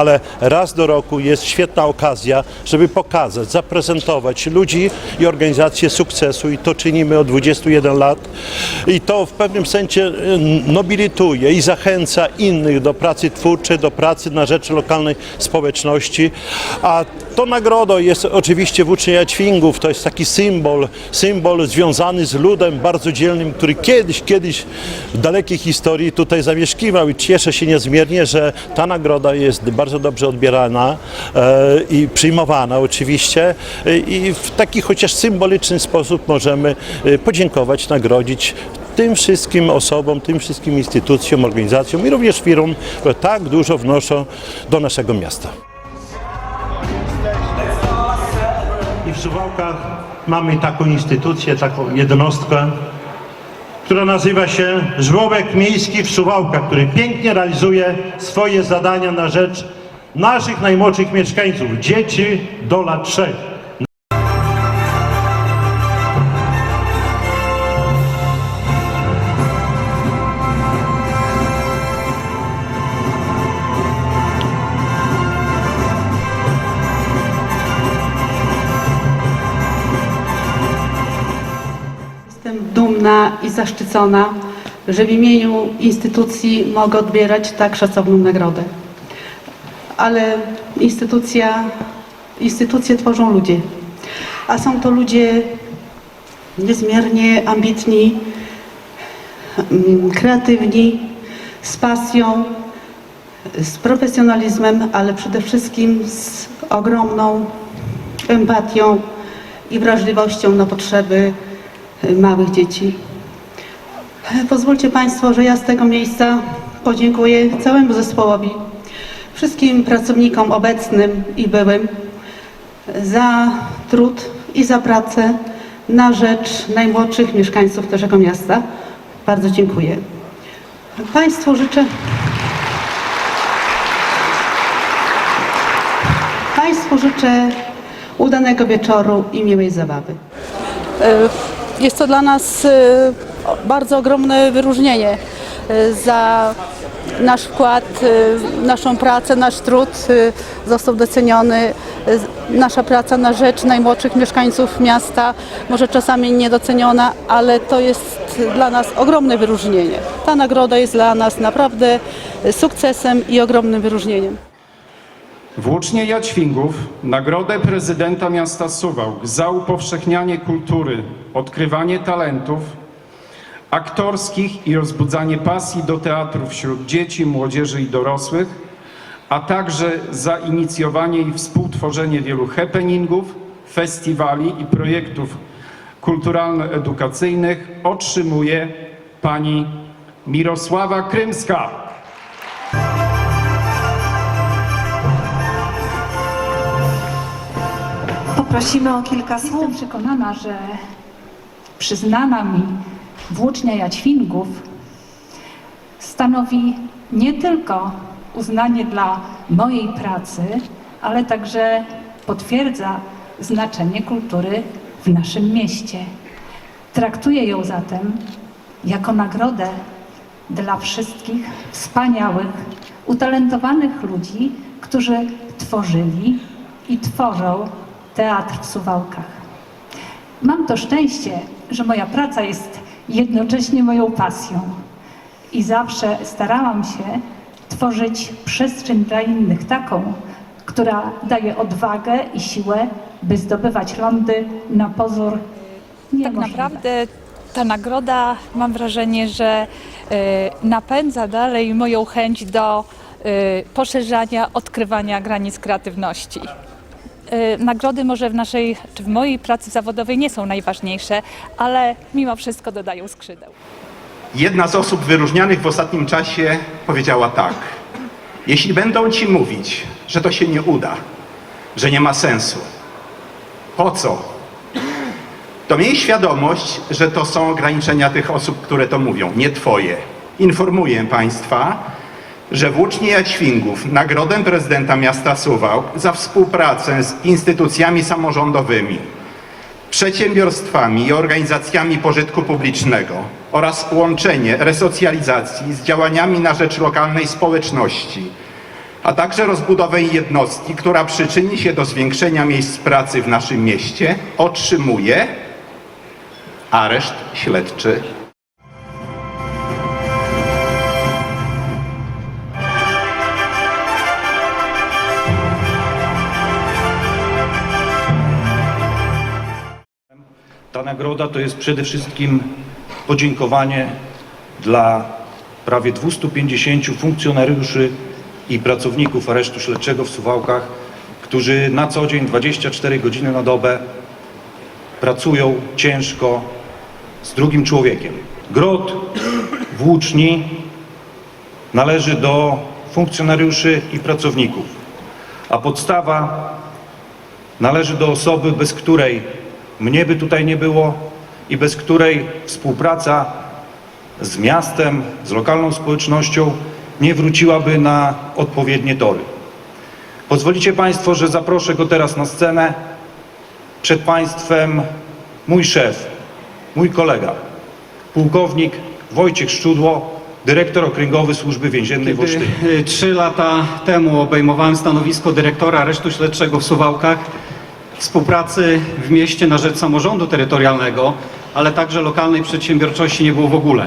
ale raz do roku jest świetna okazja, żeby pokazać, zaprezentować ludzi i organizacje sukcesu i to czynimy od 21 lat. I to w pewnym sensie y, nobilituje i zachęca innych do pracy twórczej, do pracy na rzecz lokalnej społeczności, a to nagroda jest oczywiście włócznia ćwingów, to jest taki symbol, symbol związany z ludem bardzo dzielnym, który kiedyś, kiedyś w dalekiej historii tutaj zamieszkiwał. I cieszę się niezmiernie, że ta nagroda jest bardzo dobrze odbierana e, i przyjmowana oczywiście E, i w taki chociaż symboliczny sposób możemy e, podziękować, nagrodzić tym wszystkim osobom, tym wszystkim instytucjom, organizacjom i również firmom, które tak dużo wnoszą do naszego miasta. I w Suwałkach mamy taką instytucję, taką jednostkę, która nazywa się Żłobek Miejski w Suwałkach, który pięknie realizuje swoje zadania na rzecz naszych najmłodszych mieszkańców, dzieci do lat 3. zaszczycona, że w imieniu instytucji mogę odbierać tak szacowną nagrodę. Ale instytucja, instytucje tworzą ludzie, a są to ludzie niezmiernie ambitni, mm, kreatywni, z pasją, z profesjonalizmem, ale przede wszystkim z ogromną empatią i wrażliwością na potrzeby małych dzieci. Pozwólcie Państwo, że ja z tego miejsca podziękuję całemu zespołowi, wszystkim pracownikom obecnym i byłym za trud i za pracę na rzecz najmłodszych mieszkańców naszego miasta. Bardzo dziękuję. Państwu życzę. Państwu życzę udanego wieczoru i miłej zabawy. Jest to dla nas e, bardzo ogromne wyróżnienie e, za nasz wkład, e, naszą pracę, nasz trud e, został doceniony. Nasza praca na rzecz najmłodszych mieszkańców miasta, może czasami niedoceniona, ale to jest dla nas ogromne wyróżnienie. Ta nagroda jest dla nas naprawdę sukcesem i ogromnym wyróżnieniem. Włócznie Jaćwingów Nagrodę Prezydenta Miasta Suwałk za upowszechnianie kultury, odkrywanie talentów aktorskich i rozbudzanie pasji do teatru wśród dzieci, młodzieży i dorosłych, a także za inicjowanie i współtworzenie wielu happeningów, festiwali i projektów kulturalno-edukacyjnych otrzymuje pani Mirosława Krymska. Poprosimy o kilka słów. Jestem przekonana, że przyznana mi włócznia Jaćwingów stanowi nie tylko uznanie dla mojej pracy, ale także potwierdza znaczenie kultury w naszym mieście. Traktuję ją zatem jako nagrodę dla wszystkich wspaniałych, utalentowanych ludzi, którzy tworzyli i tworzą teatr w Suwałkach. Mam to szczęście, że moja praca jest jednocześnie moją pasją i zawsze starałam się tworzyć przestrzeń dla innych taką, która daje odwagę i siłę, by zdobywać lądy na pozór Tak niemożliwe. naprawdę ta nagroda mam wrażenie, że y, napędza dalej moją chęć do y, poszerzania, odkrywania granic kreatywności. Y, Nagrody może w naszej, czy w mojej pracy zawodowej nie są najważniejsze, ale mimo wszystko dodają skrzydeł. Jedna z osób wyróżnianych w ostatnim czasie powiedziała tak: Jeśli będą ci mówić, że to się nie uda, że nie ma sensu, po co? To miej świadomość, że to są ograniczenia tych osób, które to mówią, nie twoje. Informuję Państwa, że włócznie Jaćwingów nagrodę prezydenta miasta Suwałk za współpracę z instytucjami samorządowymi, przedsiębiorstwami i organizacjami pożytku publicznego oraz połączenie resocjalizacji z działaniami na rzecz lokalnej społeczności a także rozbudowę jednostki, która przyczyni się do zwiększenia miejsc pracy w naszym mieście, otrzymuje areszt śledczy nagroda to jest przede wszystkim podziękowanie dla prawie 250 funkcjonariuszy i pracowników aresztu śledczego w Suwałkach, którzy na co dzień 24 godziny na dobę pracują ciężko z drugim człowiekiem. Grot włóczni należy do funkcjonariuszy i pracowników, a podstawa należy do osoby, bez której mnie by tutaj nie było i bez której współpraca z miastem, z lokalną społecznością nie wróciłaby na odpowiednie tory. Pozwolicie Państwo, że zaproszę go teraz na scenę. Przed Państwem mój szef, mój kolega, pułkownik Wojciech Szczudło, dyrektor okręgowy Służby Więziennej w Olsztynie. Kiedy y, trzy lata temu obejmowałem stanowisko dyrektora aresztu śledczego w Suwałkach, współpracy w mieście na rzecz samorządu terytorialnego, ale także lokalnej przedsiębiorczości nie było w ogóle.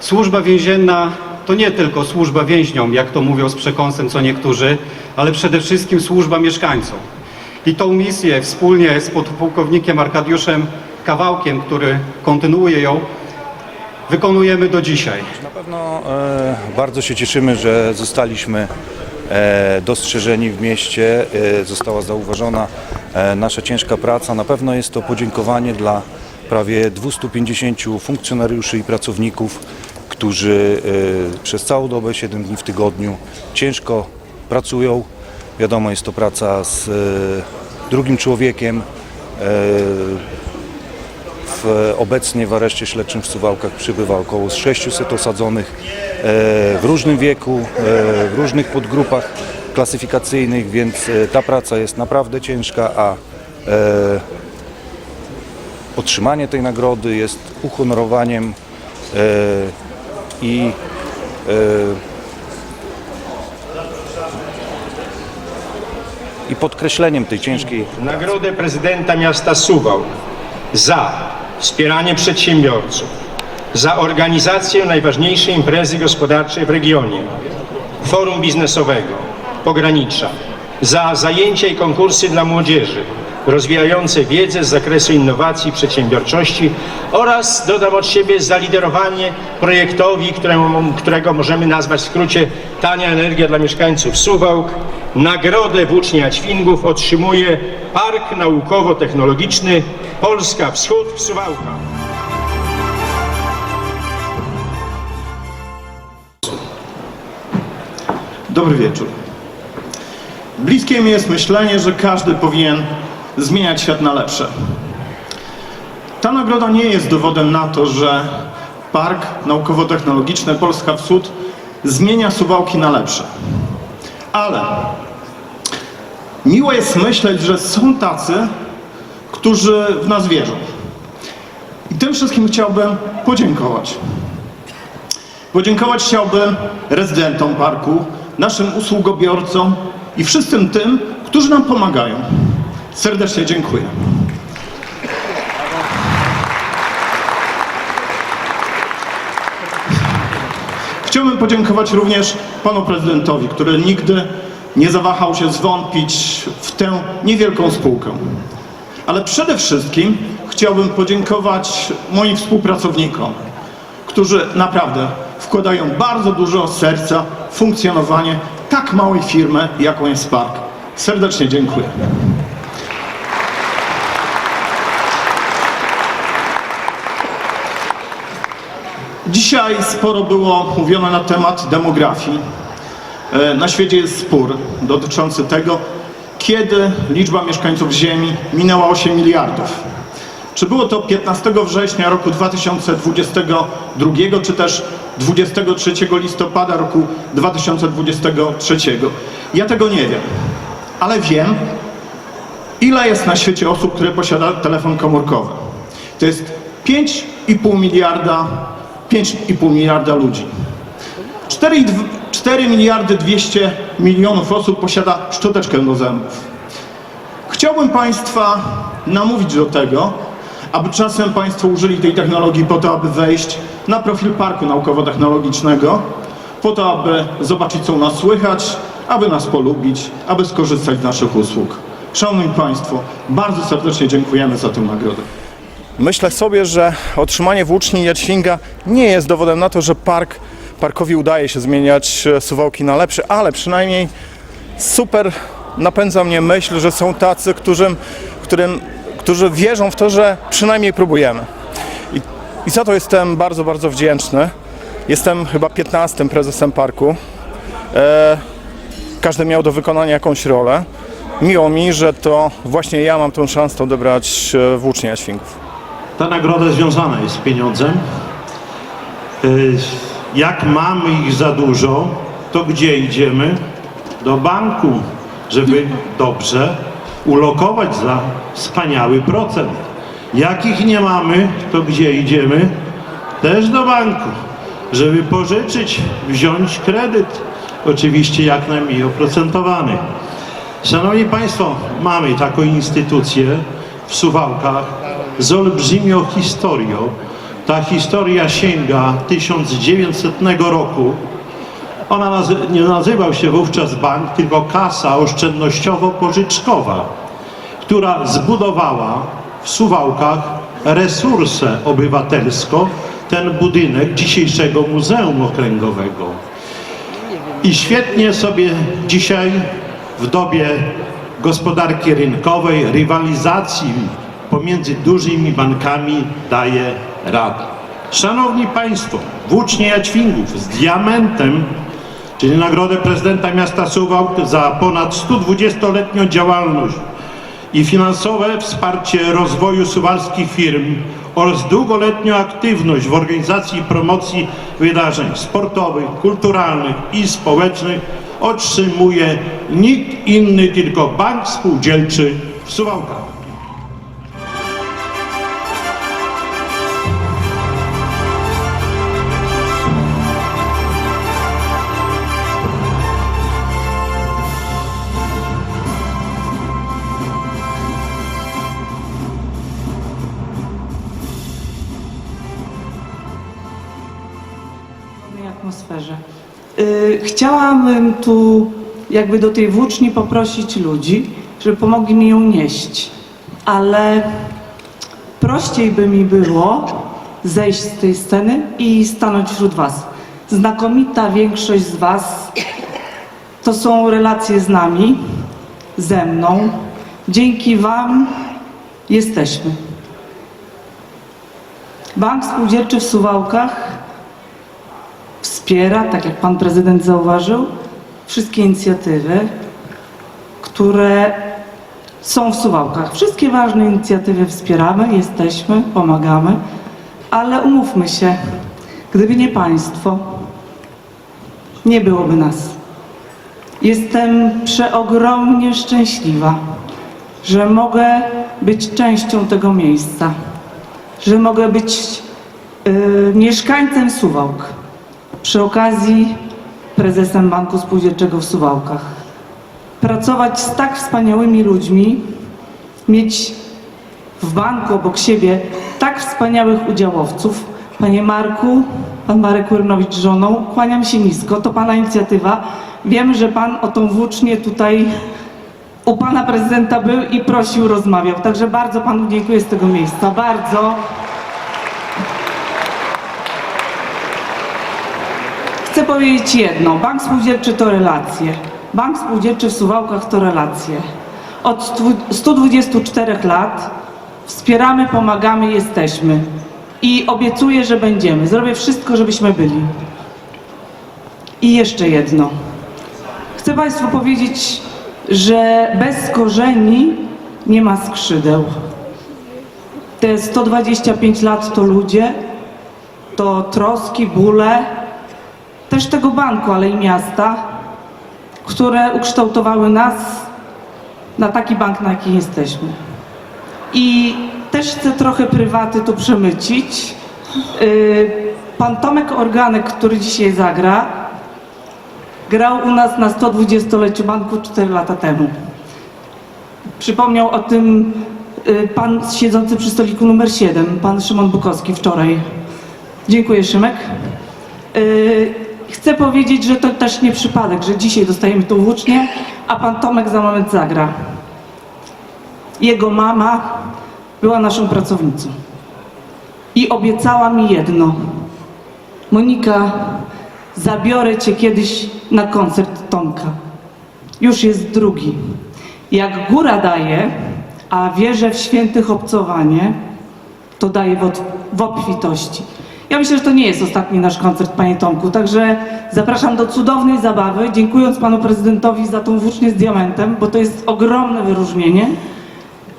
Służba więzienna to nie tylko służba więźniom, jak to mówią z przekąsem co niektórzy, ale przede wszystkim służba mieszkańcom. I tą misję wspólnie z podpułkownikiem Arkadiuszem Kawałkiem, który kontynuuje ją, wykonujemy do dzisiaj. Na pewno e, bardzo się cieszymy, że zostaliśmy dostrzeżeni w mieście, e, została zauważona e, nasza ciężka praca. Na pewno jest to podziękowanie dla prawie 250 funkcjonariuszy i pracowników, którzy e, przez całą dobę, 7 dni w tygodniu ciężko pracują. Wiadomo, jest to praca z e, drugim człowiekiem, e, w, obecnie w areszcie śledczym w Suwałkach przybywa około 600 osadzonych e, w różnym wieku, e, w różnych podgrupach klasyfikacyjnych, więc e, ta praca jest naprawdę ciężka, a e, otrzymanie tej nagrody jest uhonorowaniem e, i e, i podkreśleniem tej ciężkiej Nagrodę prezydenta miasta Suwałk za wspieranie przedsiębiorców, za organizację najważniejszej imprezy gospodarczej w regionie, forum biznesowego, pogranicza, za zajęcia i konkursy dla młodzieży, rozwijające wiedzę z zakresu innowacji i przedsiębiorczości oraz, dodam od siebie, za liderowanie projektowi, któremu, którego możemy nazwać w skrócie Tania Energia dla mieszkańców Suwałk. Nagrodę Włócznia Ćwingów otrzymuje Park Naukowo-Technologiczny Polska Wschód w Suwałkach. Dobry wieczór. Bliskie mi jest myślenie, że każdy powinien zmieniać świat na lepsze. Ta nagroda nie jest dowodem na to, że Park Naukowo-Technologiczny Polska Wschód zmienia Suwałki na lepsze. Ale miło jest myśleć, że są tacy, którzy w nas wierzą. I tym wszystkim chciałbym podziękować. Podziękować chciałbym rezydentom parku, naszym usługobiorcom i wszystkim tym, którzy nam pomagają. Serdecznie dziękuję. Chciałbym podziękować również panu prezydentowi, który nigdy nie zawahał się zwątpić w tę niewielką spółkę. Ale przede wszystkim chciałbym podziękować moim współpracownikom, którzy naprawdę wkładają bardzo dużo serca funkcjonowanie tak małej firmy, jaką jest Park. Serdecznie dziękuję. Dzisiaj sporo było mówione na temat demografii. E, Na świecie jest spór dotyczący tego, kiedy liczba mieszkańców Ziemi minęła 8 miliardów. Czy było to 15 września roku 2022, czy też 23 listopada roku 2023? Ja tego nie wiem, ale wiem, ile jest na świecie osób, które posiada telefon komórkowy. To jest 5,5 miliarda, 5,5 miliarda ludzi. 4,2 4 miliardy 200 milionów osób posiada szczoteczkę do zębów. Chciałbym Państwa namówić do tego, aby czasem Państwo użyli tej technologii po to, aby wejść na profil Parku Naukowo-Technologicznego, po to, aby zobaczyć, co u nas słychać, aby nas polubić, aby skorzystać z naszych usług. Szanowni Państwo, bardzo serdecznie dziękujemy za tę nagrodę. Myślę sobie, że otrzymanie włóczni Jadźwinga nie jest dowodem na to, że park, parkowi udaje się zmieniać e, Suwałki na lepsze, ale przynajmniej super napędza mnie myśl, że są tacy, którym, którym, którzy wierzą w to, że przynajmniej próbujemy. I, za to jestem bardzo, bardzo wdzięczny. Jestem chyba 15 prezesem parku. E, każdy miał do wykonania jakąś rolę. Miło mi, że to właśnie ja mam tą szansę odebrać e, włócznie Jaświngów. Ta nagroda związana jest z pieniądzem. Y, Jak mamy ich za dużo, to gdzie idziemy? Do banku, żeby dobrze ulokować za wspaniały procent. Jak ich nie mamy, to gdzie idziemy? Też do banku, żeby pożyczyć, wziąć kredyt. Oczywiście jak najmniej oprocentowany. Szanowni Państwo, mamy taką instytucję w Suwałkach z olbrzymią historią. Ta historia sięga 1900 roku. Ona nie nazywał się wówczas bank, tylko kasa oszczędnościowo-pożyczkowa, która zbudowała w Suwałkach resursę obywatelsko, ten budynek dzisiejszego Muzeum Okręgowego. I świetnie sobie dzisiaj w dobie gospodarki rynkowej, rywalizacji pomiędzy dużymi bankami daje radę. Szanowni Państwo, włócznie Jaćwingów z diamentem, czyli nagrodę prezydenta miasta Suwałk za ponad 120-letnią działalność i finansowe wsparcie rozwoju suwalskich firm oraz długoletnią aktywność w organizacji i promocji wydarzeń sportowych, kulturalnych i społecznych otrzymuje nikt inny, tylko Bank Spółdzielczy w Suwałkach. Atmosferze. Y, Chciałabym tu jakby do tej włóczni poprosić ludzi, żeby pomogli mi ją nieść, ale prościej by mi było zejść z tej sceny i stanąć wśród Was. Znakomita większość z Was to są relacje z nami, ze mną. Dzięki Wam jesteśmy. Bank Spółdzielczy w Suwałkach wspiera, tak jak pan prezydent zauważył, wszystkie inicjatywy, które są w Suwałkach. Wszystkie ważne inicjatywy wspieramy, jesteśmy, pomagamy, ale umówmy się, gdyby nie państwo, nie byłoby nas. Jestem przeogromnie szczęśliwa, że mogę być częścią tego miejsca, że mogę być y, mieszkańcem Suwałk przy okazji prezesem Banku Spółdzielczego w Suwałkach. Pracować z tak wspaniałymi ludźmi, mieć w banku obok siebie tak wspaniałych udziałowców. Panie Marku, pan Marek Łyrnowicz z żoną, kłaniam się nisko, to pana inicjatywa. Wiem, że pan o tą włócznię tutaj u pana prezydenta był i prosił, rozmawiał. Także bardzo panu dziękuję z tego miejsca, bardzo. Chcę powiedzieć jedno. Bank Spółdzielczy to relacje. Bank Spółdzielczy w Suwałkach to relacje. Od stu- 124 lat wspieramy, pomagamy, jesteśmy. I obiecuję, że będziemy. Zrobię wszystko, żebyśmy byli. I jeszcze jedno. Chcę Państwu powiedzieć, że bez korzeni nie ma skrzydeł. Te 125 lat to ludzie, to troski, bóle, też tego banku, ale i miasta, które ukształtowały nas na taki bank, na jaki jesteśmy. I też chcę trochę prywaty tu przemycić. Yy, Pan Tomek Organek, który dzisiaj zagra, grał u nas na 120-leciu banku 4 lata temu. Przypomniał o tym y, pan siedzący przy stoliku numer 7, pan Szymon Bukowski wczoraj. Dziękuję Szymek. Chcę powiedzieć, że to też nie przypadek, że dzisiaj dostajemy tą włócznię, a pan Tomek za moment zagra. Jego mama była naszą pracownicą i obiecała mi jedno. Monika, zabiorę cię kiedyś na koncert Tomka. Już jest drugi. Jak góra daje, a wierzę w świętych obcowanie, to daje w, w obfitości. Ja myślę, że to nie jest ostatni nasz koncert, panie Tomku, także zapraszam do cudownej zabawy, dziękując panu prezydentowi za tą włócznię z diamentem, bo to jest ogromne wyróżnienie.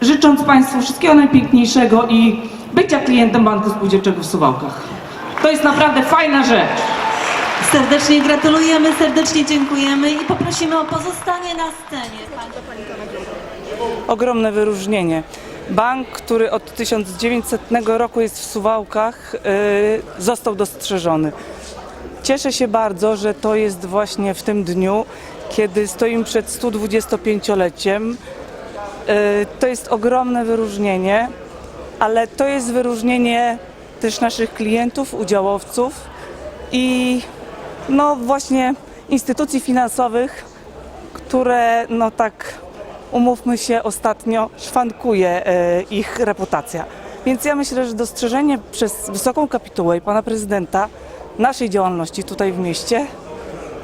Życząc państwu wszystkiego najpiękniejszego i bycia klientem Banku Spółdzielczego w Suwałkach. To jest naprawdę fajna rzecz. Serdecznie gratulujemy, serdecznie dziękujemy i poprosimy o pozostanie na scenie. ogromne wyróżnienie. Bank, który od 1900 roku jest w Suwałkach, y, został dostrzeżony. Cieszę się bardzo, że to jest właśnie w tym dniu, kiedy stoimy przed 125-leciem. Y, to jest ogromne wyróżnienie, ale to jest wyróżnienie też naszych klientów, udziałowców i no właśnie instytucji finansowych, które no tak umówmy się ostatnio szwankuje e, ich reputacja. Więc ja myślę, że dostrzeżenie przez Wysoką Kapitułę i pana prezydenta naszej działalności tutaj w mieście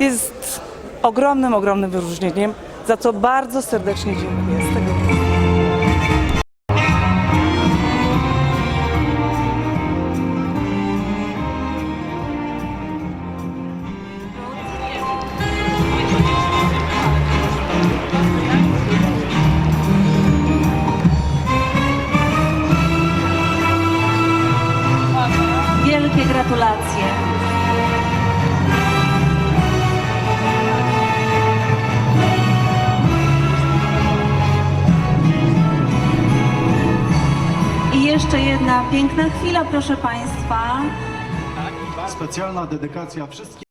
jest ogromnym, ogromnym wyróżnieniem, za co bardzo serdecznie dziękuję. Piękna chwila, proszę Państwa. Specjalna dedykacja wszystkim.